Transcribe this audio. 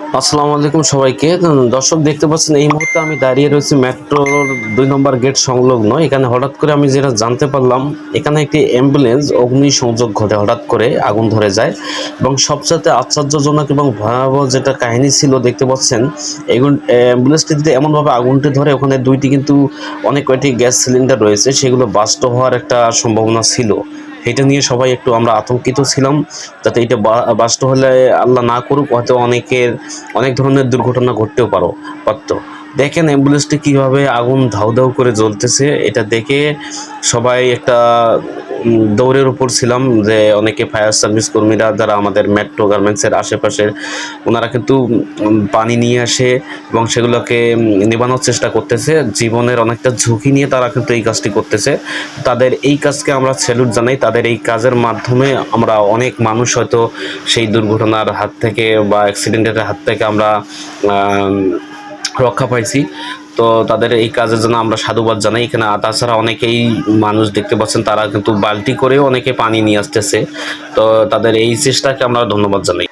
আসসালামু আলাইকুম সবাইকে। দর্শক দেখতে পাচ্ছেন, এই মুহূর্তে আমি দাঁড়িয়ে রয়েছি মেট্রোর দুই নম্বর গেট সংলগ্ন। এখানে হঠাৎ করে আমি যেটা জানতে পারলাম, এখানে একটি অ্যাম্বুলেন্স অগ্নি সংযোগ ঘটে, হঠাৎ করে আগুন ধরে যায়। এবং সবচেয়ে আশ্চর্যজনক এবং ভয়াবহ যেটা কাহিনী ছিল, দেখতে পাচ্ছেন, এগুন অ্যাম্বুলেন্সটিতে এমনভাবে আগুনটি ধরে, ওখানে দুইটি কিন্তু অনেক কয়টি গ্যাস সিলিন্ডার রয়েছে, সেগুলো বাস্ট হওয়ার একটা সম্ভাবনা ছিল। এটা নিয়ে সবাই একটু আমরা আতঙ্কিত ছিলাম, যাতে এটা বাস্ত হলে আল্লাহ না করুক, হয়তো অনেকের, অনেক ধরনের দুর্ঘটনা ঘটতেও পারো পারত। দেখেন অ্যাম্বুলেন্সটি কীভাবে আগুন ধাউ ধাউ করে জ্বলতেছে। এটা দেখে সবাই একটা দৌড়ের উপর ছিলাম যে অনেকে ফায়ার সার্ভিস কর্মীরা যারা আমাদের মেট্রো গার্মেন্টসের আশেপাশের ওনারা কিন্তু পানি নিয়ে আসে এবং সেগুলোকে নেবানোর চেষ্টা করতেছে। জীবনের অনেকটা ঝুঁকি নিয়ে তারা কিন্তু এই কাজটি করতেছে। তাদের এই কাজকে আমরা স্যালুট জানাই। তাদের এই কাজের মাধ্যমে আমরা অনেক মানুষ হয়তো সেই দুর্ঘটনার হাত থেকে বা অ্যাক্সিডেন্টের হাত থেকে আমরা আম, রক্ষা পাইছি। তো তাদের এই কাজের জন্য আমরা সাধুবাদ জানাই। এখানে তাছাড়া অনেকেই মানুষ দেখতে পাচ্ছেন, তারা কিন্তু বালতি করেও অনেকে পানি নিয়ে আসতেছে। তো তাদের এই চেষ্টাকে আমরা ধন্যবাদ জানাই।